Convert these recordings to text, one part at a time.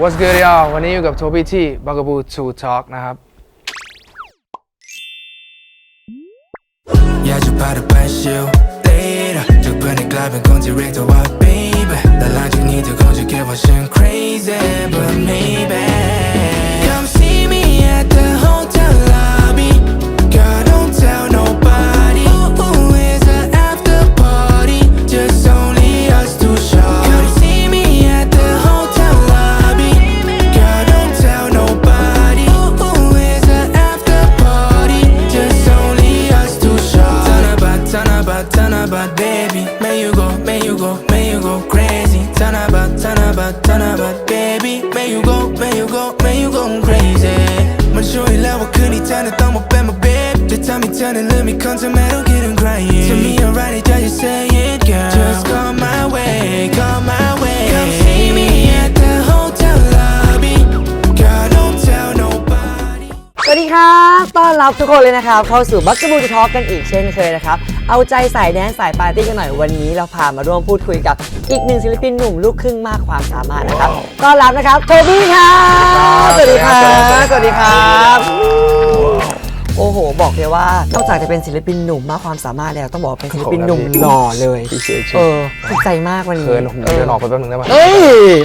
What's good y'all วันนี้อยู่กับโทบี้ที่ Bugaboo to Talk นะครับ อยากจะพาเธอไปเที่ยวเตะจากเพื่อนในกลายเป็นคนที่เรียกเธอว่า baby แต่หลังจากนี้เธอคงจะคิดว่าฉัน crazy but maybe come see me at the hotel go may you go may you go crazy turn about turn about turn about baby may you go may you go may you go crazy มันช่วยแล้วว่าคืนนี้เธอน่ะต้องมาเป็น my babe จะทำให้เธอนั้นลืมอีกคนจะไม่ต้องคิดถึงใครอีก To me alright I just say it girl just come my way come my way come see me at the hotel lobby girl don't tell nobody สวัสดีครับ ต้อนรับทุกคนเลยนะครับ เข้าสู่บัคบูทอล์กกันอีกเช่นเคยนะครับ เอาใจสายแดนซ์สายปาร์ตี้กันหน่อยวันนี้ เราพามาร่วมพูดคุยกับอีกหนึ่งศิลปินหนุ่มลูกครึ่งมากความสามารถนะครับต้อนรับนะครับโทบี้ครับสวัสดีครับสวัสดีครับ โอ้โห บอกเลยว่านอกจากจะเป็นศิลปินหนุ่มมากความสามารถแล้วต้องบอกว่าเป็นศิลปินหนุ่มหล่อเลยพี่เชียร์ชื่เอออภูมิใจมากวันนี้เคินผมเดินออกไปแป๊บนึงได้ปะเอ้ย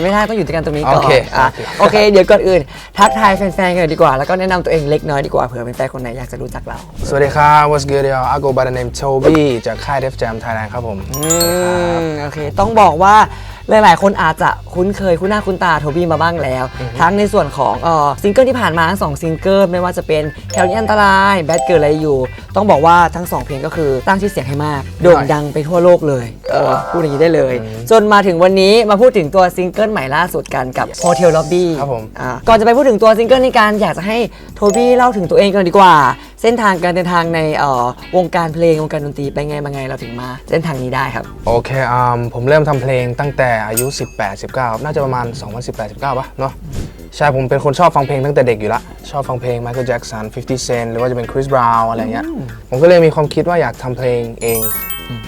ไม่ได้ต้องอยู่ด้วยกันตรงนี้ก่อนโอเคอะโอเคโอเคเดี๋ยวก่อนอื่น ทักทายแฟนๆกันหน่อยดีกว่าแล้วก็แนะนำตัวเองเล็กน้อยดีกว่าเผื่อแฟนๆคนไหนอยากจะรู้จักเรา สวัสดีครับ What's good y'all I go by the name Toby จากค่าย Def Jam Thailand ครับผมอืมโอเค ต้องบอกว่า หลายๆ คนอาจจะคุ้นเคยคุ้นหน้าคุ้นตาโทบี้มาบ้างแล้ว ทั้งในส่วนของเอ่อซิงเกิลที่ผ่านมาทั้งสองซิงเกิลไม่ว่าจะเป็นแถวนี้อันตรายแบดเกิดอะไรอยู่ ต้องบอกว่าทั้งสองเพลงก็คือตั้งชื่อเสียงให้มากโด่งดังไปทั่วโลกเลยเออพูดอย่างนี้ได้เลย จนมาถึงวันนี้มาพูดถึงตัวซิงเกิลใหม่ล่าสุดกันกับ Hotel Lobby ครับผมอ่าก่อนจะไปพูดถึงตัวซิงเกิลนี้กันอยากจะให้โทบี้เล่าถึงตัวเองกันดีกว่า เส้นทางการเดินทางในเอ่อวงการเพลงวงการดนตรีไปไงมาไงเราถึงมา เส้นทางนี้ได้ครับ โอเคอืมผมเริ่มทำเพลงตั้งแต่อายุ 18 19ครับน่าจะประมาณ 2018 19ป่ะเนาะใช่ผมเป็นคนชอบฟังเพลงตั้งแต่เด็กอยู่ละชอบฟังเพลง Michael Jackson 50 Cent หรือว่าจะเป็น Chris Brown อะไรเงี้ยผมก็เลยมีความคิดว่าอยากทำเพลงเอง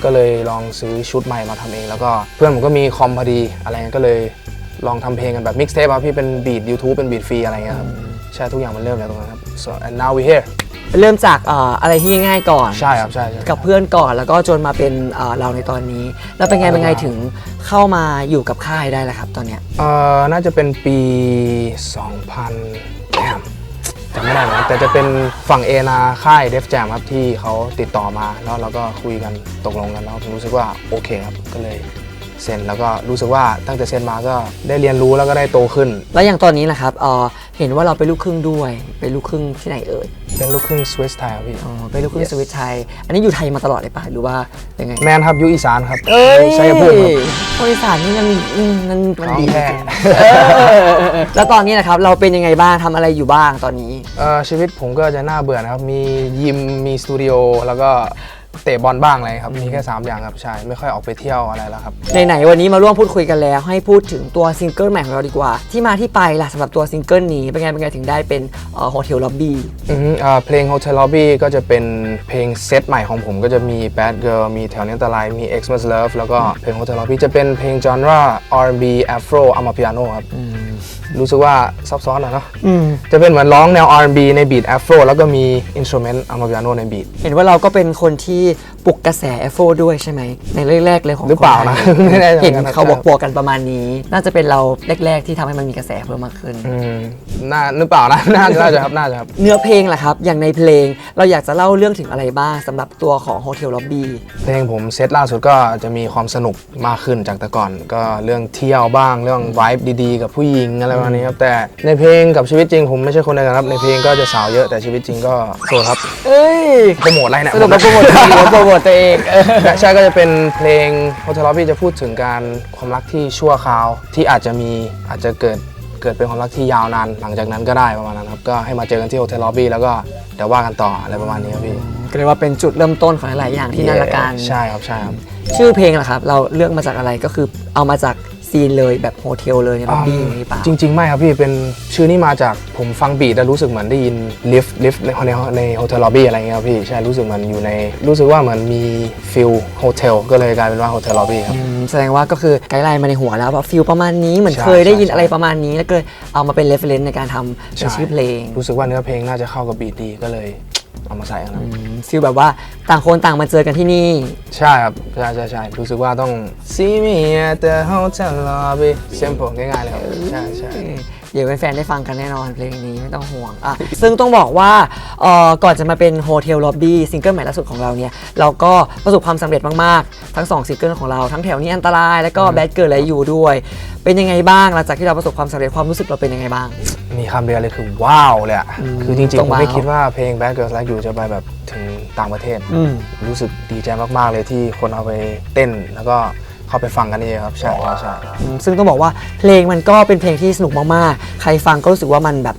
ก็เลยลองซื้อชุดใหม่มาทำเอง แล้วก็เพื่อนผมก็มีคอมพอดีอะไรเงี้ยก็เลยลองทำเพลงกันแบบมิกซ์เทปอะพี่เป็นบีท YouTube เป็นบีทฟรีอะไรเงี้ยครับใช่ทุกอย่างมันเริ่มแล้วตรงนั้นครับ so and now we here เริ่มจากเอ่ออะไรที่ง่ายๆก่อน ใช่ครับใช่ใช่ กับเพื่อนก่อนแล้วก็จนมาเป็นเอ่อเราในตอนนี้ แล้วเป็นไงเป็นไงถึงเข้ามาอยู่กับค่ายได้แล้วครับ ตอนเนี้ยเอ่อน่าจะเป็นปี 2000แอมจำไม่ได้นะแต่จะเป็นฝั่งเอนาค่าย Def Jam ครับที่เขาติดต่อมาแล้วเราก็คุยกันตกลงกันแล้วผมรู้สึกว่าโอเคครับก็เลย เซ็นแล้วก็รู้สึกว่าตั้งแต่เซ็นมาก็ได้เรียนรู้แล้วก็ได้โตขึ้น แล้วอย่างตอนนี้แหละครับเอ่อเห็นว่าเราเป็นลูกครึ่งด้วย เป็นลูกครึ่งที่ไหนเอ่ยเป็นลูกครึ่งสวิสไทยครับพี่อ๋อเป็นลูกครึ่งสวิตไทย อันนี้อยู่ไทยมาตลอดเลยป่ะหรือว่ายังไงแมนครับอยุอีสานครับเอ้ยชัยภูมิครับคนอีสานนี่มันอืมมันมันของดีแท้เออแล้วตอนนี้นะครับเราเป็นยังไงบ้างทำอะไรอยู่บ้างตอนนี้เอ่อชีวิตผมก็จะน่าเบื่อนะครับมียิมมีสตูดิโอแล้วก็ เตะบอลบ้างอะไรครับมีแค่ 3 อย่างครับใช่ไม่ค่อยออกไปเที่ยวอะไรแล้วครับไหนๆวันนี้มาร่วมพูดคุยกันแล้ว ให้พูดถึงตัวซิงเกิลใหม่ของเราดีกว่า ที่มาที่ไปล่ะสำหรับตัวซิงเกิลนี้เป็นไงเป็นไงถึงได้เป็นโฮเทลล็อบบี้อือฮึอ่าเพลง Hotel Lobby ก็จะเป็นเพลงเซตใหม่ของผมก็จะมี Bad Girl มีแถวนี้อันตรายมี Xmas Love แล้วก็เพลง Hotel Lobby จะเป็นเพลง genre R&B Afro Amapiano ครับรู้สึกว่าซับซ้อนอะเนาะอืมจะเป็นเหมือนร้องแนว R&B ในบีท Afro แล้วก็มี Instrument Amapiano ในบีทเห็นว่าเราก็เป็นคนที่ปลุกกระแสแอฟโฟด้วยใช่ไหมในแรกๆเลยของหรือเปล่านะคนไทยไม่แน่ใจเหมืเห็อนนกันเขาบอกบอกกันประมาณนี้ น่าจะเป็นเราแรก ๆ ที่ทำให้มันมีกระแสเพิ่มมากขึ้น อืมน่าหรือเปล่านะน่าน่าจะครับน่าจะครับ เนื้อเพลงล่ะครับ อย่างในเพลงเราอยากจะเล่าเรื่องถึงอะไรบ้างสำหรับตัวของโฮเทลล็อบบี้เพลงผมเซตล่าสุดก็จะมีความสนุกมากขึ้นจากแต่ก่อน ก็เรื่องเที่ยวบ้างเรื่องไวบ์ดีๆ กับผู้หญิงอะไรประมาณนี้ครับแต่ในเพลงกับชีวิตจริงผมไม่ใช่คนเดียวกันครับในเพลงก็จะสาวเยอะแต่ชีวิตจริงก็โสดครับเอ้ยโปรโมทอะไรเนี่ยสรุปมาโปรโมทตัวเองหรือโปรโมทตัวเองเออใช่ก็จะเป็นเพลง Hotel Lobby จะพูดถึงการความรักที่ชั่วคราวที่อาจจะมีอาจจะเกิดเกิดเป็นความรักที่ยาวนานหลังจากนั้นก็ได้ประมาณนั้นครับก็ให้มาเจอกันที่ Hotel Lobby แล้วก็เดี๋ยวว่ากันต่ออะไรประมาณนี้ครับพี่ก็เรียกว่าเป็นจุดเริ่มต้นของหลายๆอย่างที่นั่นละกันใช่ครับใช่ครับชื่อเพลงล่ะครับ เราเลือกมาจากอะไรก็คือเอามาจาก ซีนเลยแบบโฮเทลเลยในล็อบบี้อย่างนี้เปล่าจริง ๆ ไม่ครับพี่เป็นชื่อนี่มาจากผมฟังบีทแล้วรู้สึกเหมือนได้ยินลิฟต์ลิฟต์ในในในโฮเทลล็อบบี้อะไรเงี้ยครับพี่ใช่รู้สึกเหมือนอยู่ในรู้สึกว่าเหมือนมีฟิลโฮเทลก็เลยกลายเป็นว่าโฮเทลล็อบบี้ครับ อืมแสดงว่าก็คือไกด์ไลน์มาในหัวแล้วแบบฟิลประมาณนี้เหมือนใช่เคยได้ยินใช่ อะไรประมาณนี้ แล้วก็เลยเอามาเป็นเรฟเฟรนซ์ในการทำเป็นชื่อเพลง รู้สึกว่าเนื้อเพลงน่าจะเข้ากับบีทดีก็เลย เอามาใส่ครับฟิลแบบว่าต่างคนต่างมาเจอกันที่นี่ ใช่ครับ ใช่ใช่ใช่รู้สึกว่าต้อง see me at the hotel lobby simple ง่ายๆเลยครับใช่ใช่ เดี๋ยวแฟนๆได้ฟังกันแน่นอนเพลงนี้ไม่ต้องห่วงอะซึ่งต้องบอกว่าเอ่อก่อนจะมาเป็นโฮเทลล็อบบี้ซิงเกิลใหม่ล่าสุดของเราเนี่ยเราก็ประสบความสำเร็จมากๆ ทั้ง2ซิงเกิลของเราทั้งแถวนี้อันตราย แล้วก็แบดเกิร์ลและยูด้วย เป็นยังไงบ้างหลังจากที่เราประสบความสำเร็จความรู้สึกเราเป็นยังไงบ้าง มีคำเดียวเลยคือว้าวเลยอะคือจริงต้ๆองผมไม่ว้าวคิดว่าเพลง Bad Girls Like You จะไปแบบถึงต่างประเทศ อืม รู้สึกดีใจมาก ๆ เลยที่คนเอาไปเต้น แล้วก็ เข้าไปฟังกันนี่ครับ ใช่ใช่ใช่อืมซึ่งต้องบอกว่าเพลงมันก็เป็นเพลงที่สนุกมากๆ ใครฟังก็รู้สึกว่ามันแบบ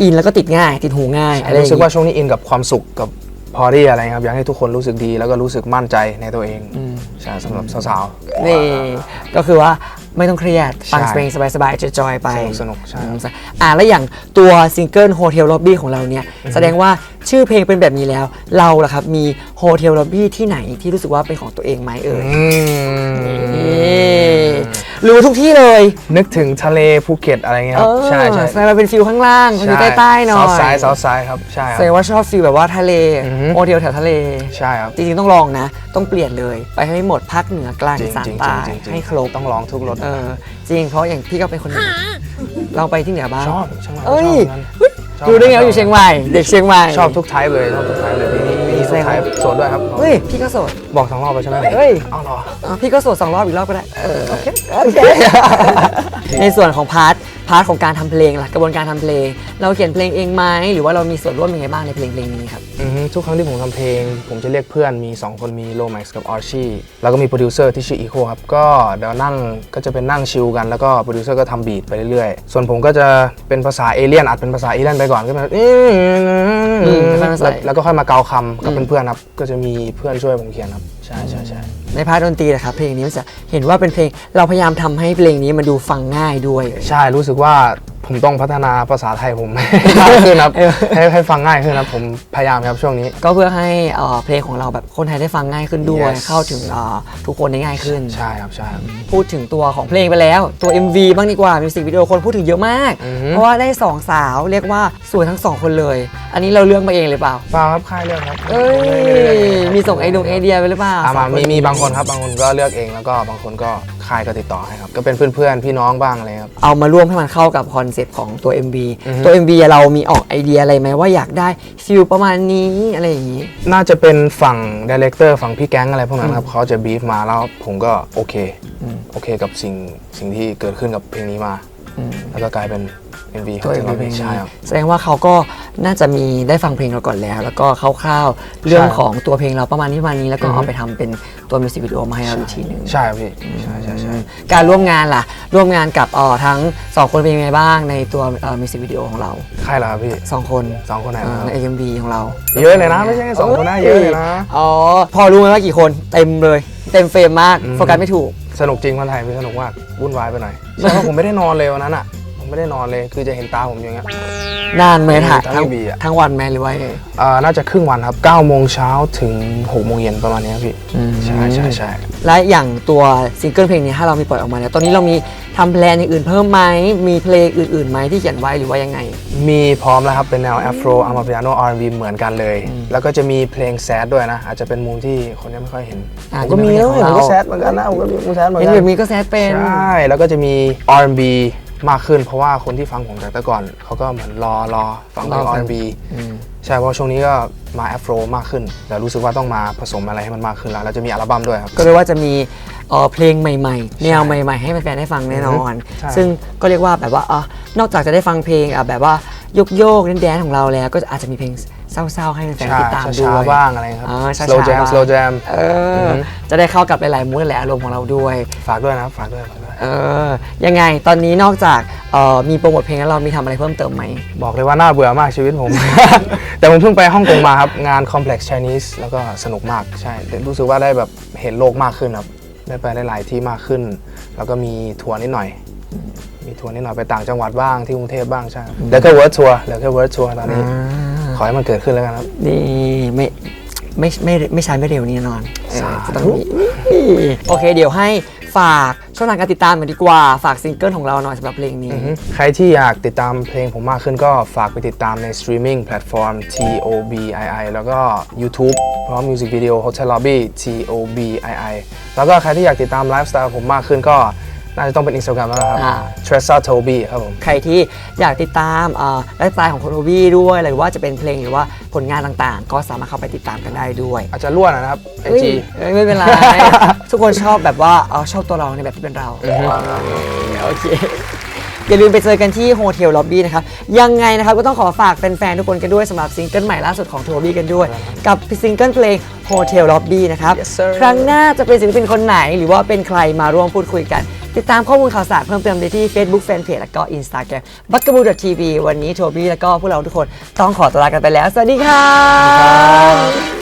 อินแล้วก็ติดง่าย ติดหูง่ายอะไรอย่งรู้สึกงี้ว่าช่วงนี้อินกับความสุขกับพอดี้อะไรครับอยากให้ทุกคนรู้สึกดีแล้วก็รู้สึกมั่นใจในตัวเองใช่สำหรับสาวนี่ก็คือว่าไม่ต้องเครียด ฟังใช่เพลงสบายๆจอยๆไปสนุกๆใช่ อืมอ่าแล้วอย่างตัวซิงเกิล Hotel Lobby ของเราเนี่ย แสดงว่า ชื่อเพลงเป็นแบบนี้แล้ว เราล่ะครับมี Hotel Lobby ที่ไหนที่รู้สึกว่าเป็นของตัวเองไหมเอ่ยๆอืมนี่รู้ทุกที่เลยนึกถึงทะเลภูเก็ตอะไรเงี้ยครับใช่ใช่แสดงว่าเป็นฟิลข้างล่างฟิลใต้ๆหน่อยซาวซ้ายซาวซ้ายครับใช่คแสดรับงว่าชอบฟิลแบบว่าทะเลอือฮึโฮเทลแถวทะเลใช่ครับจริงๆต้องลองนะ ต้องเปลี่ยนเลย ไปให้หมดภาคเหนือกลางจริอีงสานจริงใต้จริงจริงให้ครบต้องลองทุกรสเออจริงเพราะอย่างพี่ก็เป็นคนเหนือเราไปที่เหนือบ้างชอบเชียงใหม่เอ้ย ชอบดูได้ไงว่าอยู่เชียงใหม่เด็กเชียงใหม่ชอบทุกไทป์เลยชอบทุกไทป์เลยมีมีทุกไทป์โสดด้วยครับเฮ้ยพี่ก็โสดบอกสองรอบไปใช่ไหมเฮ้ยเอาเหรออะพี่ก็โสดสองรอบอีกรอบก็ได้เออโอเคโอเค ในส่วนของพาร์ท พาร์ทของการทำเพลงล่ะกระบวนการทำเพลง เราเขียนเพลงเองไหมหรือว่าเรามีส่วนร่วมยังไงบ้างในเพลงเพลงนี้ครับอือฮึทุกครั้งที่ผมทำเพลง ผมจะเรียกเพื่อนมี 2 คนมีโลแม็กซ์กับออร์ชี่แล้วก็มีโปรดิวเซอร์ที่ชื่ออีโคครับก็เดี๋ยวนั่งก็จะเป็นนั่งชิลกันแล้วก็โปรดิวเซอร์ก็ทำบีทไปเรื่อยๆ ส่วนผมก็จะเป็นภาษาเอเลี่ยนอัดเป็นภาษาเอเลี่ยนไปก่อนก็แบบอืมค่อยมาใส่แล้วแล้วก็ค่อยมาเกาคำกับเพื่อนๆครับก็จะมีเพื่อนช่วยผมเขียนครับ ใช่ใช่ใช่ ในพาร์ทดนตรีนะครับเพลงนี้มันจะเห็นว่าเป็นเพลงเราพยายามทำให้เพลงนี้มันดูฟังง่ายด้วย ใช่รู้สึกว่า ผมต้องพัฒนาภาษาไทยผมให้มากขึ้นครับให้ให้ฟังง่ายขึ้นครับผมพยายามครับช่วงนี้ ก็เพื่อให้เอ่อเพลงของเราแบบคนไทยได้ฟังง่ายขึ้นด้วย Yes เข้าถึงเอ่อทุกคนได้ง่ายขึ้น ใช่ครับใช่ครับ พูดถึงตัวของเพลงไปแล้วตัว MV บ้างดีกว่ามิวสิกวิดีโอคนพูดถึงเยอะมาก อือฮึ เพราะว่าได้สองสาวเรียกว่าสวยทั้งสองคนเลย อันนี้เราเลือกมาเองเลยเปล่า เปล่าครับค่ายเลือกครับเอ้ย มีส่งไอดงไอเดียไปหรือเปล่าอะสมาองคนมีมีบางคนครับบางคนก็เลือกเองแล้วก็บางคนก็ ค่ายก็ติดต่อให้ครับ ก็เป็นเพื่อนๆ พี่น้องบ้างอะไรครับ เอามาร่วมให้มันเข้ากับคอนเซปต์ของตัว MV อือฮึตัว MV เรามีออกไอเดียอะไรไหมว่าอยากได้ฟิลประมาณนี้อะไรอย่างนี้ น่าจะเป็นฝั่งดีเลกเตอร์ฝั่งพี่แก๊งอะไรพวกนั้นครับเขาจะบีฟมาแล้วผมก็โอเคโอเคกับสิ่งสิ่งที่เกิดขึ้นกับเพลงนี้มาแล้วก็กลายเป็น MV ตัวของ MV เราเพลงใช่นี้ครับแสดงว่าเขาก็น่าจะมีได้ฟังเพลงเราก่อนแล้ว แล้วก็คร่าวๆเรื่องใช่ของตัวเพลงเราประมาณนี้ประมาณนี้แล้วก็อือฮึเอาไปทำเป็นตัวมิวสิกวิดีโอมาให้เราอีกทีหนึ่งใช่ครับพี่ใช่ใช่ใช่การร่วมงานล่ะ ร่วมงานกับเอ่อทั้งสองคนเป็นยังไงบ้างในตัวมิวสิกวิดีโอของเราค่ายเหรอครับพี่ สองคนสองคนไหนเอ่นะอครับ ใน AMV ของเราเยอะเลยนะไม่ใช่แค่สองคนนะเยอะเลยนะ อ๋อพอรู้ไหมว่ากี่คนเต็มเลย เต็มเฟรมมากอืม โฟกัสไม่ถูก สนุกจริงคนไทยพี่สนุกมากวุ่นวายไปหน่อยใช่เพราะผมไม่ได้นอนเลยวันนั้นอะผมไม่ได้นอนเลยคือจะเห็นตาผมอย่างเงี้ย นานไหมถ่ายทั้งทั้ง MV อะ ทั้งวันไหมหรือว่ายังไง อ่าน่าจะครึ่งวันครับ9โมงเช้าถึง6โมงเย็นประมาณนี้ครับพี่อืม ใช่ใช่ใช่และอย่างตัวซิงเกิลเพลงนี้ถ้าเรามีปล่อยออกมาเนี่ยตอนนี้เรามีทำแพลนอย่างอื่นเพิ่มไหมมีเพลงอื่นๆไหมที่เขียนไว้หรือว่ายังไง มีพร้อมแล้วครับ เป็นแนว Afro a m a p i a n o R&B เหมือนกันเลย แล้วก็จะมีเพลงแซดด้วยนะ อาจจะเป็นมุมที่คนยังไม่ค่อยเห็นอ่าผมก็มียังไม่แล้วค่อยเห็นของเราผมก็แซดเหมือนกันนะผมก็มีมุมแซดเหมือนเห็นกัแบบนี้ก็แซดเป็น ใช่แล้วก็จะมี R&B มากขึ้น เพราะว่าคนที่ฟังผมจากแต่ก่อนเขาก็เหมือนรอรอฟังเพลงรอฟัง R&B อืมใช่เพราะช่วงนี้ก็มา Afro มากขึ้นแต่รู้สึกว่าต้องมาผสมอะไรให้มันมากขึ้นแล้วแล้วจะมีอัลบั้มด้วยครับ ก็เรียกว่าจะมีเอ่อเพลงใหม่ๆ แนวใหม่ ๆ ให้แฟนๆได้ฟังแน่นอน ใช่ ซึ่งก็เรียกว่าแบบว่าอะนอกจากจะได้ฟังเพลงอะแบบว่าโยกโยกๆแดนๆของเราแล้ว ก็อาจจะมีเพลงเศร้าๆให้แฟนๆติดตามด้ช้าวยๆบ้างอะไรครับ อ่าช้าๆ slow jam บ้าง slow jam เอออจะได้เข้ากับหลายๆมูดหลายๆอารมณ์ของเราด้วย ฝากด้วยนะครับฝากด้วยฝากด้วย เออยังไงตอนนี้นอกจากเอ่อมีโปรโมทเพลงแล้วเรามีทำอะไรเพิ่มเติมไหม บอกเลยว่าน่าเบื่อมากชีวิตผม แต่ผมเพิ่งไปฮ่องกงมาครับ งาน Complex Chinese แล้วก็สนุกมากใช่รู้สึกว่าได้แบบเห็นโลกมากขึ้นครับ ได้ไปหลายๆที่มากขึ้น แล้วก็มีทัวร์นิดหน่อย มีทัวร์นิดหน่อยไปต่างจังหวัดบ้างที่กรุงเทพบ้างใช่เหลือแค่เวิร์ดทัวร์เหลือแค่เวิร์ดทัวร์ตอนนี้ ขอให้มันเกิดขึ้นแล้วกันครับ นี่ไม่ไม่ไม่ไม่ใช้ไม่เร็วนี่แน่นอนเออสาธุ จะต้องมีโอเคเดี๋ยวให้ฝาก ช่องทางการติดตามกันดีกว่า ฝากซิงเกิลของเราหน่อยสำหรับเพลงนี้ อือฮึใครที่อยากติดตามเพลงผมมากขึ้นก็ฝากไปติดตามในสตรีมมิ่งแพลตฟอร์ม TOBII แล้วก็ YouTube พร้อมมิวสิกวิดีโอ Hotel Lobby TOBII แล้วก็ใครที่อยากติดตามไลฟ์สไตล์ผมมากขึ้นก็ น่าจะต้องเป็น Instagram แล้วนะครับ อ่า Tressa Toby ครับผม ใครที่อยากติดตามเอ่อไลฟ์สไตล์ของคุณโอบี้ด้วยหรือว่าจะเป็นเพลงหรือว่าผลงานต่างๆ ก็สามารถเข้าไปติดตามกันได้ด้วยอาจจะล้วนนะครับเฮ้ย IG เอ้ยไม่เป็นไร ทุกคนชอบแบบว่าเออชอบตัวเราในแบบที่เป็นเราโอเค อย่าลืมไปเจอกันที่โฮเทลล็อบบี้นะครับ ยังไงนะครับ ก็ต้องขอฝากแฟนๆทุกคนกันด้วยสำหรับซิงเกิลใหม่ล่าสุดของโทบี้กันด้วย กับซิงเกิลเพลงโฮเทลล็อบบี้นะครับ Yes, sir ครั้งหน้าจะเป็นศิลปินคนไหนหรือว่าเป็นใครมาร่วมพูดคุยกัน ติดตามข้อมูลข่าวสารเพิ่มเติมได้ที่ Facebook Fanpage และก็ Instagram b u g a b o o TV วันนี้โทบี้และก็พวกเราทุกคนต้องขอตัวลากันไปแล้ว สวัสดีค่ะ